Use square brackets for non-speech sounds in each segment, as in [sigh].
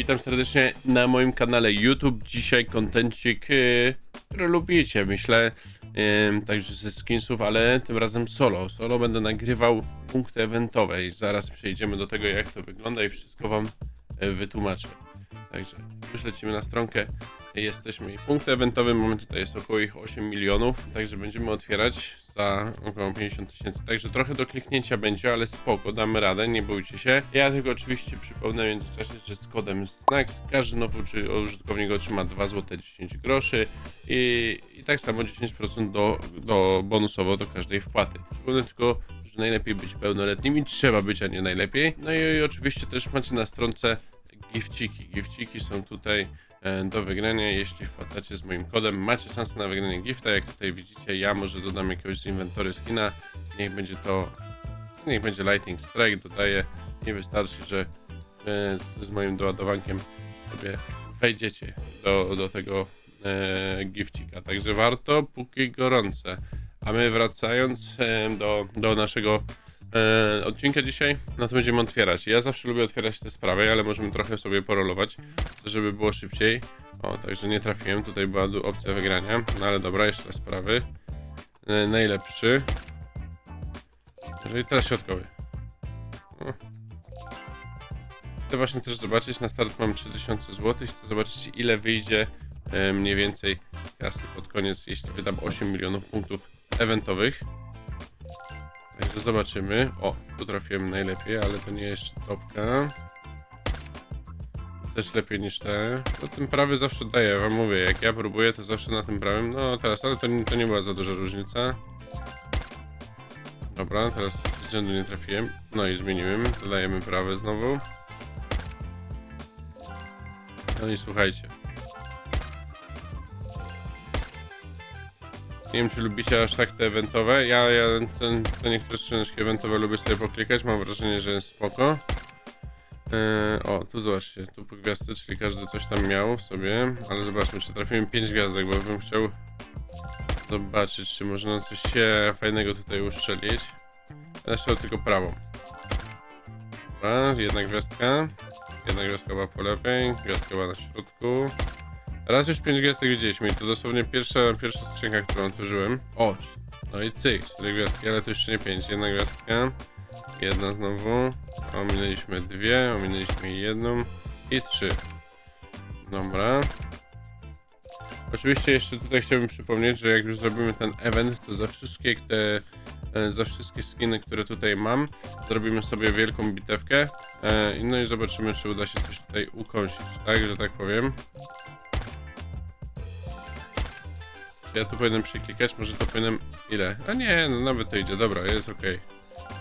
Witam serdecznie na moim kanale YouTube. Dzisiaj kontencik, yy, który lubicie, myślę, także ze skinsów, ale tym razem solo. Solo będę nagrywał punkty eventowe i zaraz przejdziemy do tego, jak to wygląda i wszystko wam yy, wytłumaczę. Także już lecimy na stronkę. Jesteśmy i punkty eventowe, mamy tutaj jest około ich 8 milionów, także będziemy otwierać za około 50 tysięcy. Także trochę do kliknięcia będzie, ale spoko, damy radę, nie bójcie się. Ja tylko oczywiście przypomnę w międzyczasie, że z kodem SNACKS każdy nowy użytkownik otrzyma 2 zł 10 groszy i, i tak samo 10% do, do bonusowo do każdej wpłaty. Przypomnę tylko, że najlepiej być pełnoletnim i trzeba być, a nie najlepiej. No i, i oczywiście też macie na stronce gifciki. Gifciki są tutaj do wygrania. Jeśli wpłacacie z moim kodem, macie szansę na wygranie gifta. Jak tutaj widzicie, ja może dodam jakiegoś z inwentory skina. Niech będzie to, niech będzie Lightning Strike. Dodaję. Nie wystarczy, że e, z, z moim doładowankiem sobie wejdziecie do, do tego e, gifcika. Także warto, póki gorące. A my wracając e, do, do naszego e, odcinka dzisiaj, no to będziemy otwierać. Ja zawsze lubię otwierać te sprawy, ale możemy trochę sobie porolować, żeby było szybciej. O, także nie trafiłem, tutaj była opcja wygrania, no ale dobra, jeszcze sprawy. E, najlepszy. Jeżeli teraz środkowy. O. Chcę właśnie też zobaczyć, na start mam 3000 zł, chcę zobaczyć ile wyjdzie e, mniej więcej kasy pod koniec, jeśli wydam 8 milionów punktów eventowych. Także zobaczymy. O, tu trafiłem najlepiej, ale to nie jest topka. Też lepiej niż te. No ten prawy zawsze daje, wam mówię, jak ja próbuję, to zawsze na tym prawym. No teraz, ale to, to nie była za duża różnica. Dobra, teraz z rzędu nie trafiłem. No i zmieniłem. Dodajemy prawy znowu. No i słuchajcie. Nie wiem, czy lubicie aż tak te eventowe. Ja, ja ten, te niektóre skrzyneczki eventowe lubię sobie poklikać. Mam wrażenie, że jest spoko. Yy, o, tu zobaczcie, tu po gwiazdce, czyli każdy coś tam miał sobie. Ale zobaczmy, czy trafiłem 5 gwiazdek, bo bym chciał zobaczyć, czy można coś się fajnego tutaj uszczelić. Zresztą tylko prawą. Dobra, jedna gwiazdka. Jedna gwiazdka była po lewej, gwiazdka była na środku. Raz już 5 gwiazdek widzieliśmy i to dosłownie pierwsza, pierwsza skrzynka, którą otworzyłem. O, no i cyk, 4 gwiazdki, ale to jeszcze nie 5. Jedna gwiazdka, jedna znowu. Ominęliśmy dwie, ominęliśmy jedną i trzy. Dobra. Oczywiście jeszcze tutaj chciałbym przypomnieć, że jak już zrobimy ten event, to za wszystkie te, e, za wszystkie skiny, które tutaj mam, zrobimy sobie wielką bitewkę. E, No i zobaczymy, czy uda się coś tutaj ukąsić, tak, że tak powiem. Ja tu powinienem przeklikać, może to powinienem... Ile? A nie, no nawet to idzie, dobra, jest ok.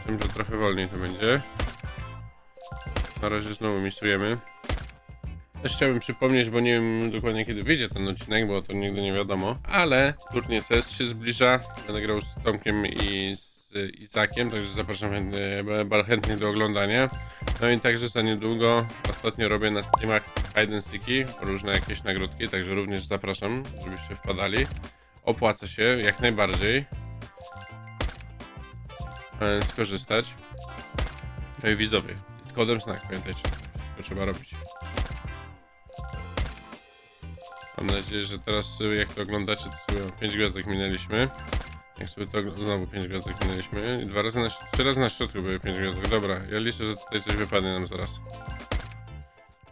Wiem, że trochę wolniej to będzie. Na razie znowu misujemy. Też chciałbym przypomnieć, bo nie wiem dokładnie kiedy wyjdzie ten odcinek, bo to nigdy nie wiadomo, ale turniej CS się zbliża. Będę grał z Tomkiem i z Izakiem, także zapraszam chętnie, chętnie do oglądania. No i także za niedługo, ostatnio robię na streamach hide and seeki, różne jakieś nagródki, także również zapraszam, żebyście wpadali. Opłaca się jak najbardziej e, skorzystać. No i widzowie, z kodem znak, pamiętajcie, wszystko trzeba robić. Mam nadzieję, że teraz jak to oglądacie, to sobie 5 gwiazdek minęliśmy. Jak sobie to znowu 5 gwiazdek minęliśmy. I dwa razy na, trzy razy na środku były 5 gwiazdek. Dobra, ja liczę, że tutaj coś wypadnie nam zaraz.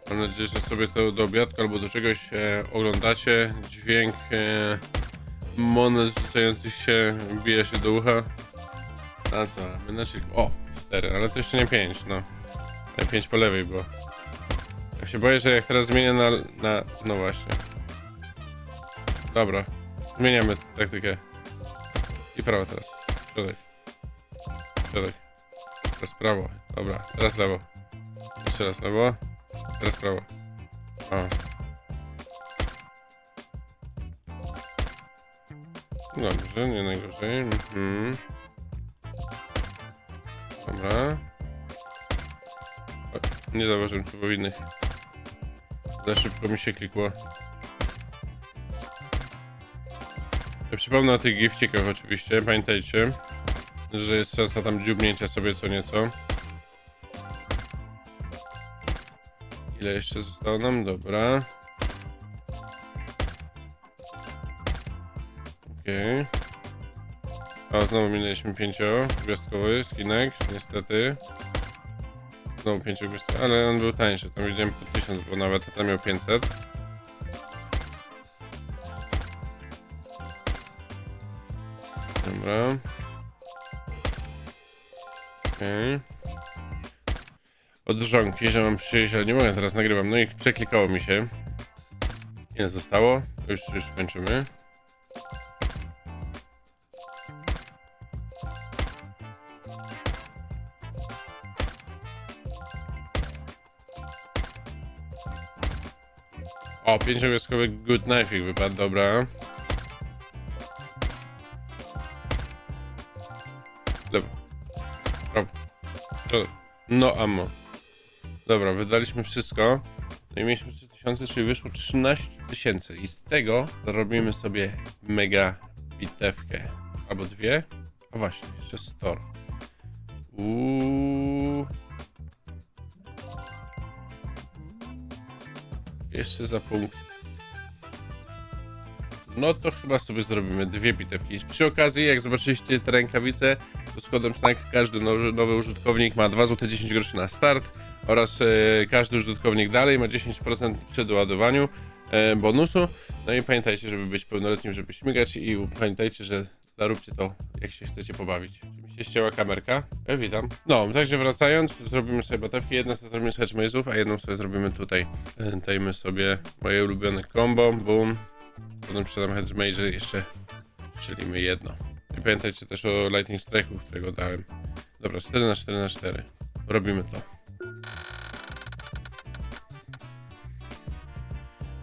Mam nadzieję, że sobie to do obiadku albo do czegoś e, oglądacie. Dźwięk e, monet rzucających się wbija się do ucha. A co? Chwilkę- O, 4, ale to jeszcze nie 5, no. 5 po lewej było. Ja się boję, że jak teraz zmienię na, na... No właśnie. Dobra, zmieniamy taktykę. I prawo teraz. Środek. Środek. Teraz prawo. Dobra, teraz lewo. Jeszcze raz lewo. Teraz prawo. O. Dobrze, nie najgorzej. Mhm. Dobra. O, nie zauważyłem tu powinnych. Za szybko mi się klikło. Ja przypomnę o tych gifcikach oczywiście, pamiętajcie, że jest szansa tam dziubnięcia sobie co nieco. Ile jeszcze zostało nam? Dobra. Okej. O, znowu minęliśmy pięciogwiazdkowy skinek, niestety. Znowu pięciogwiazdkowy, ale on był tańszy, tam widziałem po 1000, bo nawet tam miał 500. Dobra. Okej. Od żonki, że mam przyjść, ale nie mogę, teraz nagrywam. No i przeklikało mi się. Ile zostało? Już, już kończymy. O, pięciogwiazdkowy good knife wypadł, dobra. Prawo. Prawo. No ammo. Dobra, wydaliśmy wszystko. No i mieliśmy 3000, czyli wyszło 13 tysięcy. I z tego zarobimy sobie mega bitewkę. Albo dwie. A właśnie, jeszcze store. Uuu. Jeszcze za punkt. No to chyba sobie zrobimy dwie bitewki. Przy okazji, jak zobaczyliście te rękawice, to z kodem SNAK każdy nowy, nowy użytkownik ma 2 zł 10 groszy na start oraz e, każdy użytkownik dalej ma 10% przy doładowaniu e, bonusu. No i pamiętajcie, żeby być pełnoletnim, żeby śmigać i pamiętajcie, że zaróbcie to, jak się chcecie pobawić. Się ścięła kamerka? E, witam. No, także wracając, zrobimy sobie batewki. Jedną sobie zrobimy z Hedgemazów, a jedną sobie zrobimy tutaj. E, Dajmy sobie moje ulubione combo, boom. Potem sprzedam Hedgemage, jeszcze strzelimy jedno. I pamiętajcie też o Lightning Strike'u, którego dałem. Dobra, 4 na 4 na 4 Robimy to.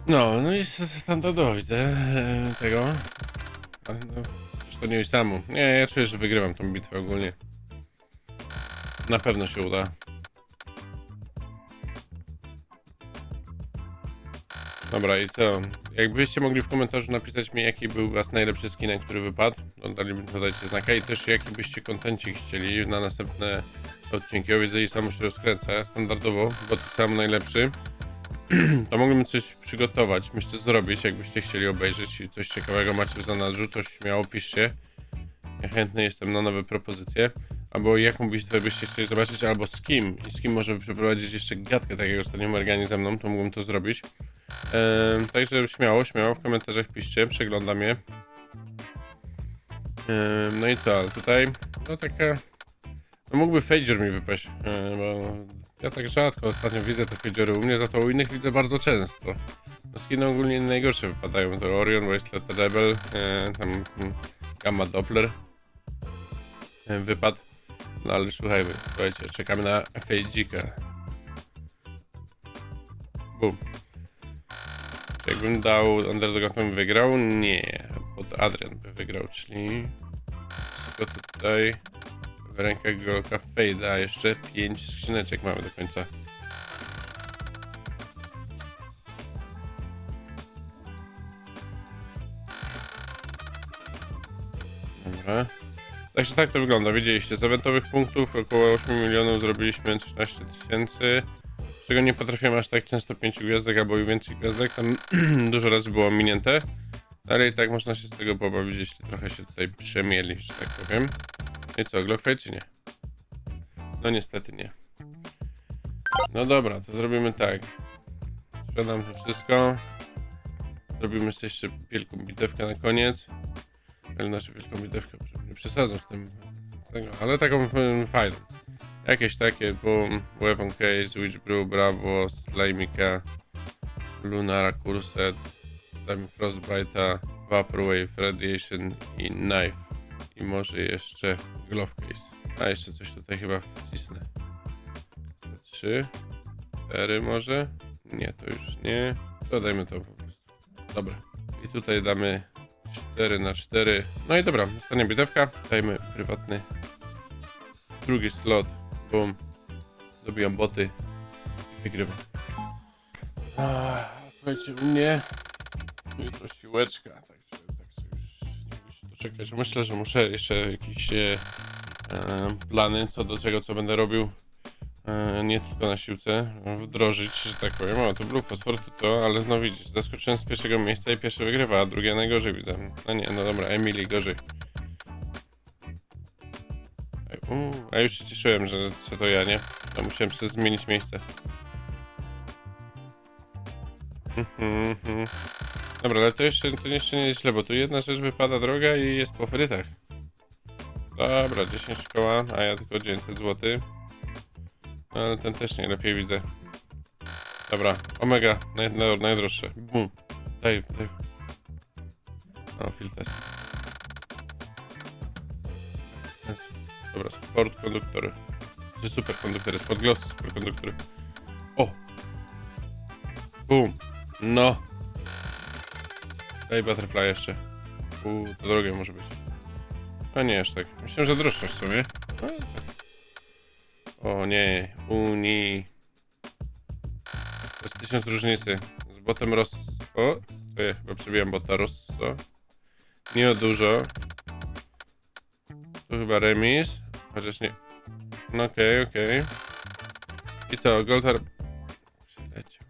No, no i standardowo widzę e, tego. No, to nie jest samo. Nie, ja czuję, że wygrywam tą bitwę ogólnie. Na pewno się uda. Dobra, i co? Jakbyście mogli w komentarzu napisać mi, jaki był was najlepszy skinek, który wypadł, to dalibyśmy to dajcie znaka i też jaki byście kontencik chcieli na następne odcinki. O, widzę i samo się rozkręca standardowo, bo to sam najlepszy. [clears throat] to moglibyśmy coś przygotować, myślę zrobić, jakbyście chcieli obejrzeć i coś ciekawego macie w zanadrzu, to śmiało piszcie. Ja chętny jestem na nowe propozycje. Albo jaką bitwę byście chcieli zobaczyć, albo z kim. I z kim możemy przeprowadzić jeszcze gadkę, tak jak ostatnio Morganie ze mną, to mógłbym to zrobić. Ehm, także śmiało, śmiało w komentarzach piszcie, przeglądam je. Ehm, no i co, tutaj, no taka, no mógłby Fager mi wypaść, ehm, bo ja tak rzadko ostatnio widzę te Fagery u mnie, za to u innych widzę bardzo często. Skiny ogólnie najgorsze wypadają, to Orion, Wasteland Rebel, ehm, tam mm, Gamma Doppler ehm, wypadł. No ale słuchajmy, słuchajcie, czekamy na Fejdzika. Bum. Czy jakbym dał Underdoga, to bym wygrał? Nie, pod Adrian by wygrał, czyli wszystko tutaj w rękach Golka Fejda, jeszcze 5 skrzyneczek mamy do końca. Dobra. Także tak to wygląda, widzieliście, z eventowych punktów około 8 milionów zrobiliśmy 13 tysięcy, z czego nie potrafiłem aż tak często 5 gwiazdek albo i więcej gwiazdek, tam [clears throat] dużo razy było minięte, ale i tak można się z tego pobawić, jeśli trochę się tutaj przemieli, że tak powiem. I co, Glockfade czy nie? No niestety nie. No dobra, to zrobimy tak. Sprzedam to wszystko. Zrobimy jeszcze wielką bitewkę na koniec. Ale znaczy wielką bitewkę, nie przesadzam z tym. Tego, ale taką mm, fajną. Jakieś takie, boom, Weapon Case, Witch Brew, Bravo, Slimika, Lunara Curset, damy Frostbite'a, Vaporwave, Radiation i Knife. I może jeszcze Glove Case. A jeszcze coś tutaj chyba wcisnę. Te Trzy, cztery może? Nie, to już nie. To dajmy to po prostu. Dobra. I tutaj damy 4 na 4. No i dobra, ostatnia bitewka. Dajmy prywatny drugi slot. Boom. Dobijam boty. Wygrywam. Słuchajcie, u mnie jutro siłeczka, także, doczekać. Myślę, że muszę jeszcze jakieś e, e, plany co do tego, co będę robił e, nie tylko na siłce wdrożyć, że tak powiem. O, to był fosfor, to to, ale znowu widzisz, zaskoczyłem z pierwszego miejsca i pierwszy wygrywa, a drugie najgorzej widzę. No nie, no dobra, Emily gorzej. A już się cieszyłem, że, że to ja, nie? To musiałem sobie zmienić miejsce. Mhm, mhm. Dobra, ale to jeszcze, to jeszcze nie jest źle, bo tu jedna rzecz wypada droga i jest po frytach. Dobra, 10 koła, a ja tylko 900 zł. No, ale ten też nie lepiej widzę. Dobra, omega, naj, naj, najdroższe. Bum. Daj, daj. O, sensu. Dobra, sport konduktory. Czy super konduktory, sport gloss, super konduktory. O! Bum. No. Daj butterfly jeszcze. Uuu, to drogie może być. A nie aż tak. Myślałem, że droższe w sumie. O nie, Uni. To jest tysiąc różnicy. Z botem Rosso. O, to ja chyba przebijam bota Rosso. Nie o dużo. Tu chyba remis. Chociaż nie. No okej, okej. I co, Goltar... Przyleciał.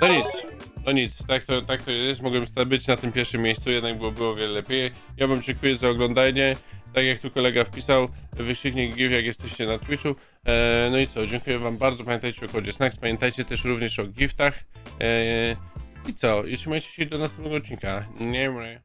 No nic. No nic, tak to, tak to jest. Mogłem być na tym pierwszym miejscu, jednak było, było wiele lepiej. Ja wam dziękuję za oglądanie. Tak jak tu kolega wpisał, wyścignik GIF, jak jesteście na Twitchu. E, no i co, dziękuję wam bardzo. Pamiętajcie o kodzie Snacks, pamiętajcie też również o giftach. E, I co, i trzymajcie się do następnego odcinka. Nie wiem.